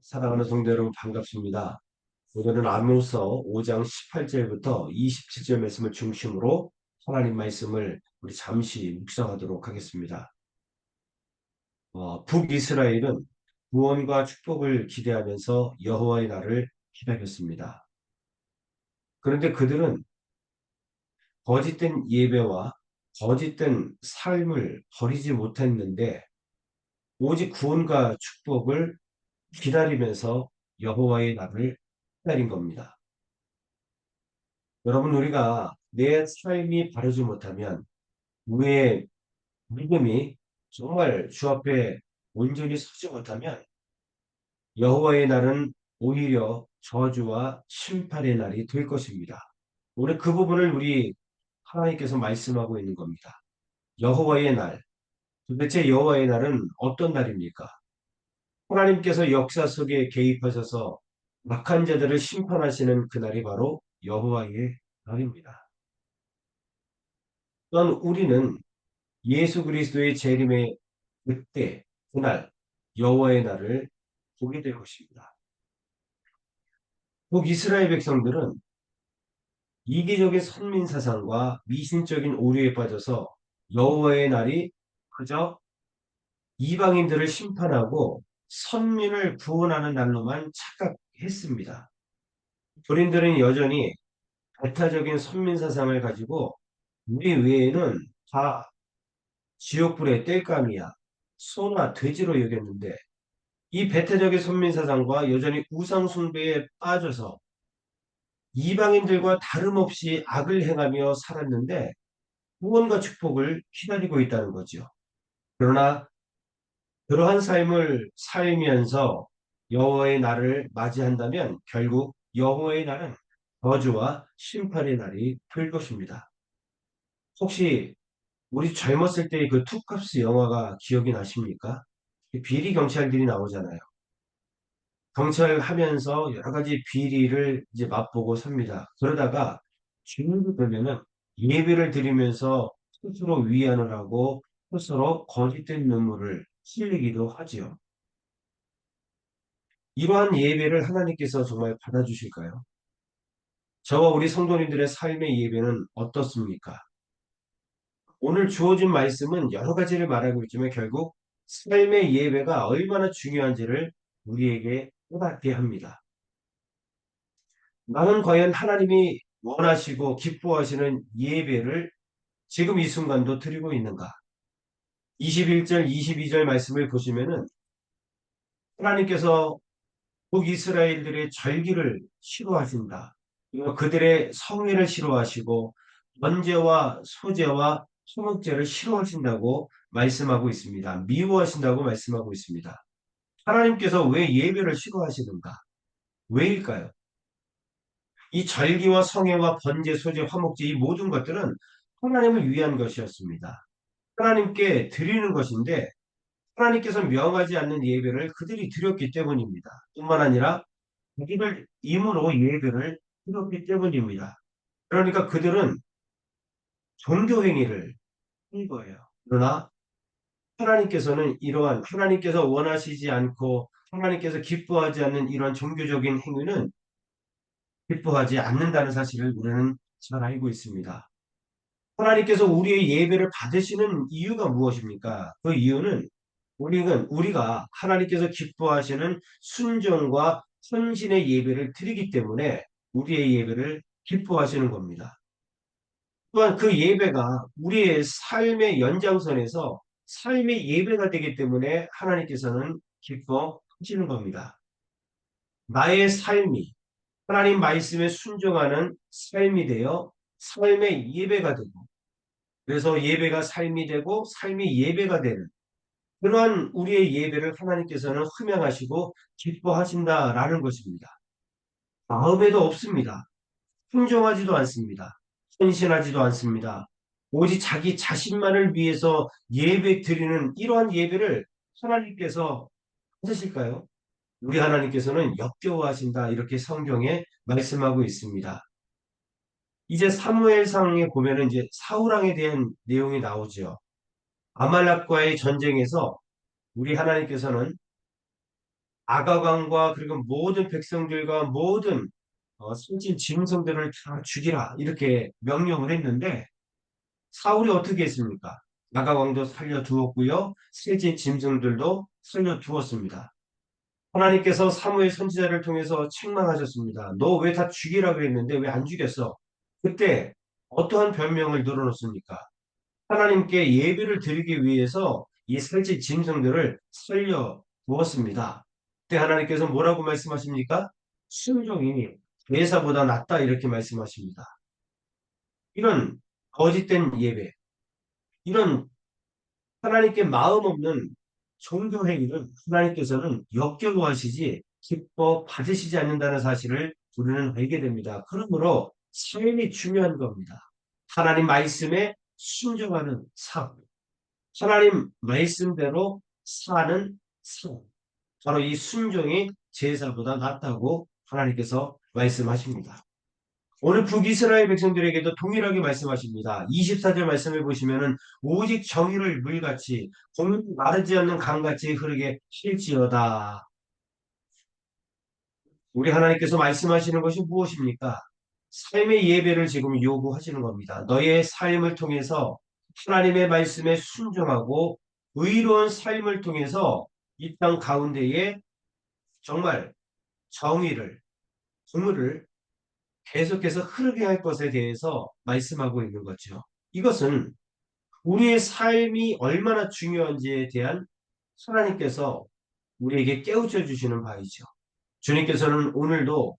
사랑하는 성도 여러분 반갑습니다. 오늘은 아모서 5장 18절부터 27절 말씀을 중심으로 하나님 말씀을 우리 잠시 묵상하도록 하겠습니다. 어, 북이스라엘은 구원과 축복을 기대하면서 여호와의 날을 기다렸습니다. 그런데 그들은 거짓된 예배와 거짓된 삶을 버리지 못했는데 오직 구원과 축복을 기다리면서 여호와의 날을 기다린 겁니다. 여러분 우리가 내 삶이 바르지 못하면 우리의 믿음이 정말 주 앞에 온전히 서지 못하면 여호와의 날은 오히려 저주와 심판의 날이 될 것입니다. 우리 그 부분을 우리 하나님께서 말씀하고 있는 겁니다. 여호와의 날. 도대체 여호와의 날은 어떤 날입니까? 하나님께서 역사 속에 개입하셔서 막한 자들을 심판하시는 그날이 바로 여호와의 날입니다. 또한 우리는 예수 그리스도의 재림의 그때 그날 여호와의 날을 보게 될 것입니다. 북 이스라엘 백성들은 이기적인 선민 사상과 미신적인 오류에 빠져서 여호와의 날이 그저 이방인들을 심판하고 선민을 구원하는 날로만 착각했습니다. 교인들은 여전히 배타적인 선민 사상을 가지고 우리 외에는 다 지옥불의 땔감이야 소나 돼지로 여겼는데 이 배타적인 선민 사상과 여전히 우상 숭배에 빠져서 이방인들과 다름없이 악을 행하며 살았는데 구원과 축복을 기다리고 있다는 거죠. 그러나 그러한 삶을 살면서 여호와의 날을 맞이한다면 결국 여호와의 날은 저주와 심판의 날이 될 것입니다. 혹시 우리 젊었을 때의 그 투캅스 영화가 기억이 나십니까? 비리 경찰들이 나오잖아요. 경찰 하면서 여러 가지 비리를 이제 맛보고 삽니다. 그러다가 주님이 되면은 예배를 드리면서 스스로 위안을 하고 스스로 거짓된 눈물을 실리기도 하지요. 이러한 예배를 하나님께서 정말 받아주실까요? 저와 우리 성도님들의 삶의 예배는 어떻습니까? 오늘 주어진 말씀은 여러 가지를 말하고 있지만 결국 삶의 예배가 얼마나 중요한지를 우리에게 깨닫게 합니다. 나는 과연 하나님이 원하시고 기뻐하시는 예배를 지금 이 순간도 드리고 있는가? 21절, 22절 말씀을 보시면은 하나님께서 북이스라엘들의 절기를 싫어하신다. 그들의 성회를 싫어하시고 번제와 소제와 소목제를 싫어하신다고 말씀하고 있습니다. 미워하신다고 말씀하고 있습니다. 하나님께서 왜 예배를 싫어하시는가? 왜일까요? 이 절기와 성회와 번제, 소제, 화목제 이 모든 것들은 하나님을 위한 것이었습니다. 하나님께 드리는 것인데 하나님께서 명하지 않는 예배를 그들이 드렸기 때문입니다. 뿐만 아니라 자기들 임으로 예배를 드렸기 때문입니다. 그러니까 그들은 종교 행위를 한 거예요. 그러나 하나님께서는 이러한 하나님께서 원하시지 않고 하나님께서 기뻐하지 않는 이러한 종교적인 행위는 기뻐하지 않는다는 사실을 우리는 잘 알고 있습니다. 하나님께서 우리의 예배를 받으시는 이유가 무엇입니까? 그 이유는 우리는 우리가 하나님께서 기뻐하시는 순종과 헌신의 예배를 드리기 때문에 우리의 예배를 기뻐하시는 겁니다. 또한 그 예배가 우리의 삶의 연장선에서 삶의 예배가 되기 때문에 하나님께서는 기뻐하시는 겁니다. 나의 삶이 하나님 말씀에 순종하는 삶이 되어 삶의 예배가 되고 그래서 예배가 삶이 되고 삶이 예배가 되는 그러한 우리의 예배를 하나님께서는 흠양하시고 기뻐하신다라는 것입니다. 마음에도 없습니다. 순종하지도 않습니다. 헌신하지도 않습니다. 오직 자기 자신만을 위해서 예배 드리는 이러한 예배를 하나님께서 하실까요? 우리 하나님께서는 역겨워하신다 이렇게 성경에 말씀하고 있습니다. 이제 사무엘상에 보면은 이제 사우랑에 대한 내용이 나오죠. 아말락과의 전쟁에서 우리 하나님께서는 아가광과 그리고 모든 백성들과 모든 어, 숨진 짐승들을 다 죽이라 이렇게 명령을 했는데 사울이 어떻게 했습니까? 아가광도 살려두었고요. 세진 짐승들도 살려두었습니다. 하나님께서 사무엘 선지자를 통해서 책망하셨습니다. 너 왜 다 죽이라고 했는데 왜 안 죽였어? 그때 어떠한 변명을 늘어놓습니까? 하나님께 예배를 드리기 위해서 이 살찐 짐승들을 살려 두었습니다. 그때 하나님께서 뭐라고 말씀하십니까? 순종이 예사보다 낫다 이렇게 말씀하십니다. 이런 거짓된 예배, 이런 하나님께 마음 없는 종교 행위를 하나님께서는 역겨워하시지 기뻐 받으시지 않는다는 사실을 우리는 알게 됩니다. 그러므로 삶이 중요한 겁니다. 하나님 말씀에 순종하는 삶, 하나님 말씀대로 사는 삶, 바로 이 순종이 제사보다 낫다고 하나님께서 말씀하십니다. 오늘 북이스라엘 백성들에게도 동일하게 말씀하십니다. 24절 말씀을 보시면은 오직 정의를 물같이 공이 마르지 않는 강같이 흐르게 실지어다. 우리 하나님께서 말씀하시는 것이 무엇입니까? 삶의 예배를 지금 요구하시는 겁니다. 너의 삶을 통해서 하나님의 말씀에 순종하고 의로운 삶을 통해서 이 땅 가운데에 정말 정의를, 공의를 계속해서 흐르게 할 것에 대해서 말씀하고 있는 거죠. 이것은 우리의 삶이 얼마나 중요한지에 대한 하나님께서 우리에게 깨우쳐 주시는 바이죠. 주님께서는 오늘도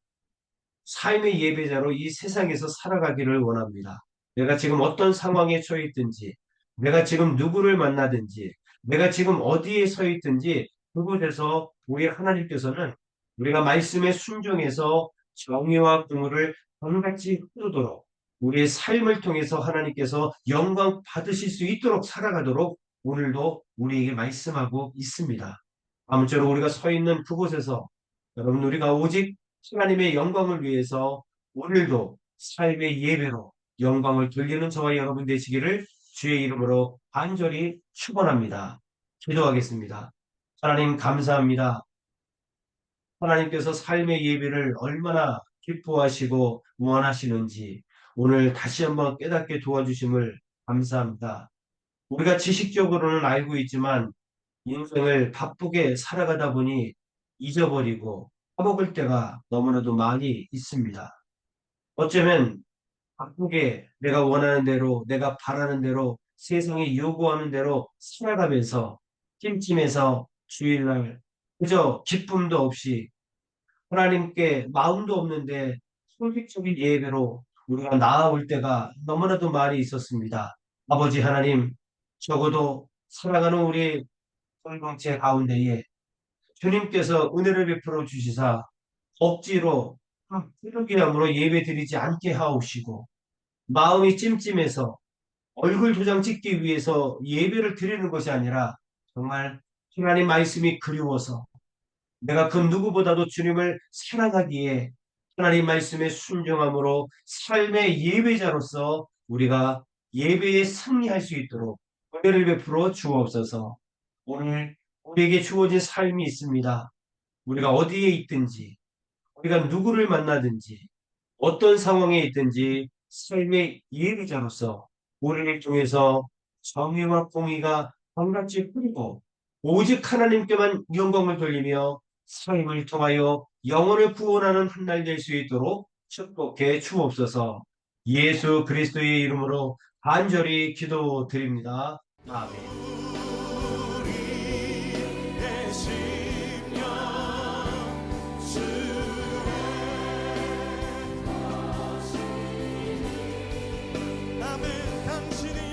삶의 예배자로 이 세상에서 살아가기를 원합니다. 내가 지금 어떤 상황에 처해 있든지, 내가 지금 누구를 만나든지, 내가 지금 어디에 서 있든지 그곳에서 우리 하나님께서는 우리가 말씀에 순종해서 정의와 공의를 번같이 흐르도록 우리의 삶을 통해서 하나님께서 영광 받으실 수 있도록 살아가도록 오늘도 우리에게 말씀하고 있습니다. 아무쪼록 우리가 서 있는 그곳에서 여러분 우리가 오직 하나님의 영광을 위해서 오늘도 삶의 예배로 영광을 돌리는 저와 여러분 되시기를 주의 이름으로 간절히 축원합니다. 기도하겠습니다. 하나님 감사합니다. 하나님께서 삶의 예배를 얼마나 기뻐하시고 원하시는지 오늘 다시 한번 깨닫게 도와주심을 감사합니다. 우리가 지식적으로는 알고 있지만 인생을 바쁘게 살아가다 보니 잊어버리고 까먹을 때가 너무나도 많이 있습니다. 어쩌면 바쁘게 내가 원하는 대로 내가 바라는 대로 세상이 요구하는 대로 살아가면서 찜찜해서 주일날 그저 기쁨도 없이 하나님께 마음도 없는데 솔직적인 예배로 우리가 나아올 때가 너무나도 많이 있었습니다. 아버지 하나님, 적어도 살아가는 우리 공동체 가운데에 주님께서 은혜를 베풀어 주시사 억지로 희르기함으로 예배 드리지 않게 하옵시고 마음이 찜찜해서 얼굴 도장 찍기 위해서 예배를 드리는 것이 아니라 정말 하나님 말씀이 그리워서 내가 그 누구보다도 주님을 사랑하기에 하나님 말씀에 순종함으로 삶의 예배자로서 우리가 예배에 승리할 수 있도록 은혜를 베풀어 주옵소서. 오늘 우리에게 주어진 삶이 있습니다. 우리가 어디에 있든지, 우리가 누구를 만나든지, 어떤 상황에 있든지 삶의 예배자로서 우리를 통해서 정의와 공의가 반같이 흐르고 오직 하나님께만 영광을 돌리며 삶을 통하여 영혼을 구원하는 한 날 될 수 있도록 축복해 주옵소서 예수 그리스도의 이름으로 간절히 기도드립니다. 아멘. 남은 당신의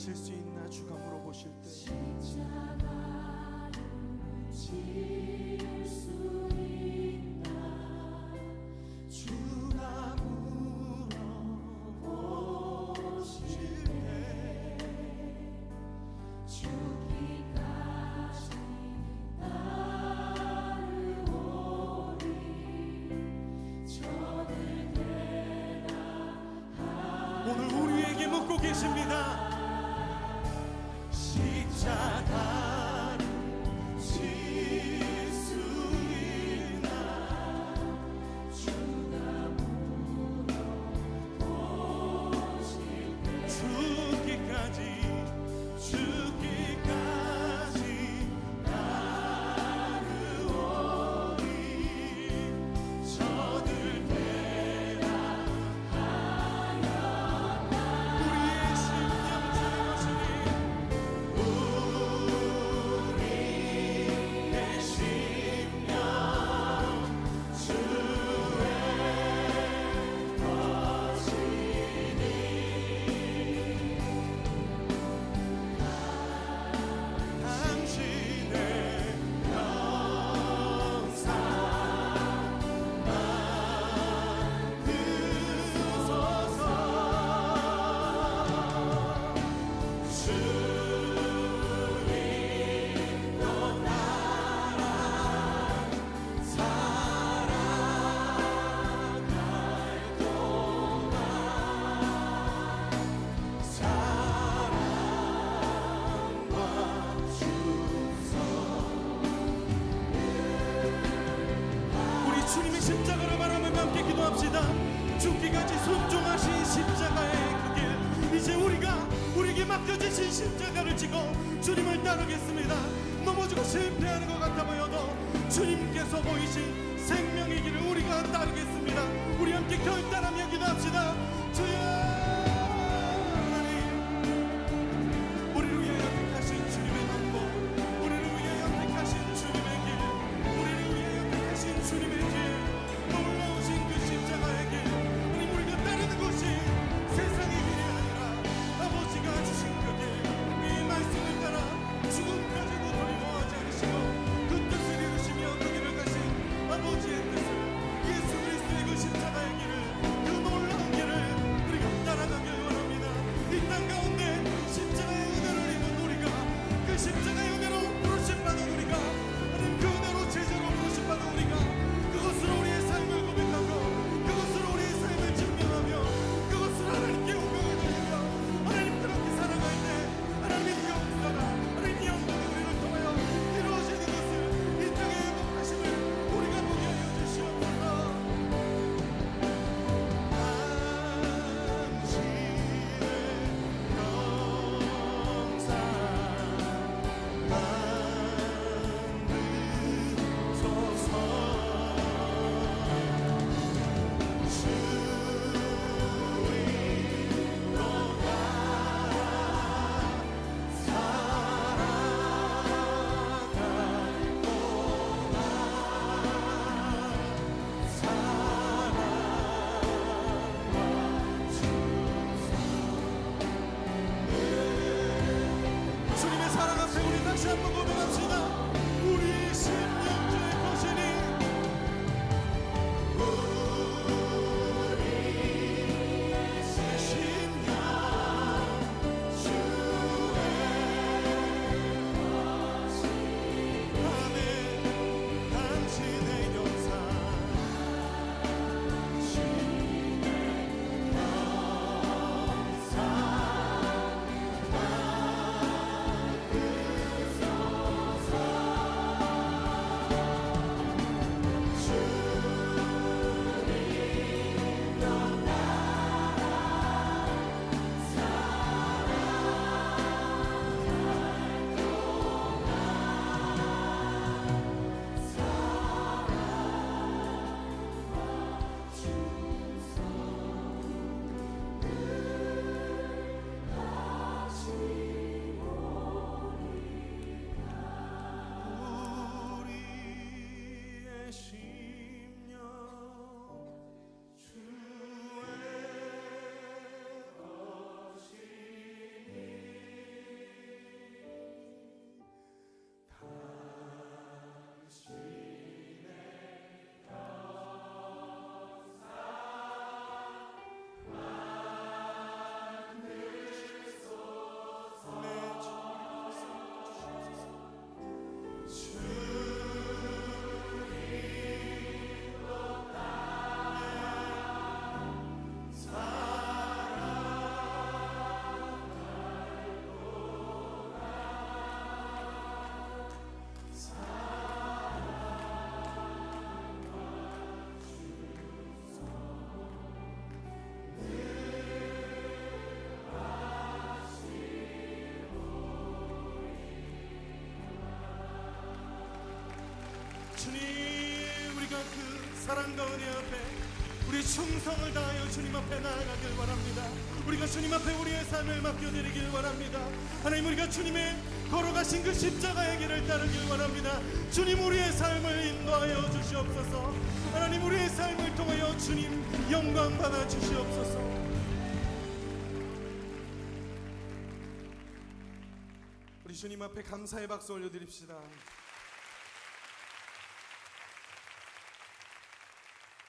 지칠 수 있나 주가 물어보실 때. 십자가로 바람을 함께 기도합시다. 죽기까지 순종하신 십자가의 그 길. 이제 우리가 우리에게 맡겨주신 십자가를 지고 주님을 따르겠습니다. 넘어지고 실패하는 것 같아 보여도 주님께서 보이신 생명의 길을 우리가 따르겠습니다. 우리 함께 결단하며 기도합시다. 주여! 심장 주님 우리가 그 사랑과 은혜 앞에 우리 충성을 다하여 주님 앞에 나아가길 원합니다. 우리가 주님 앞에 우리의 삶을 맡겨드리길 원합니다. 하나님 우리가 주님의 걸어가신 그 십자가의 길을 따르길 원합니다. 주님 우리의 삶을 인도하여 주시옵소서. 하나님 우리의 삶을 통하여 주님 영광 받아 주시옵소서. 우리 주님 앞에 감사의 박수 올려드립시다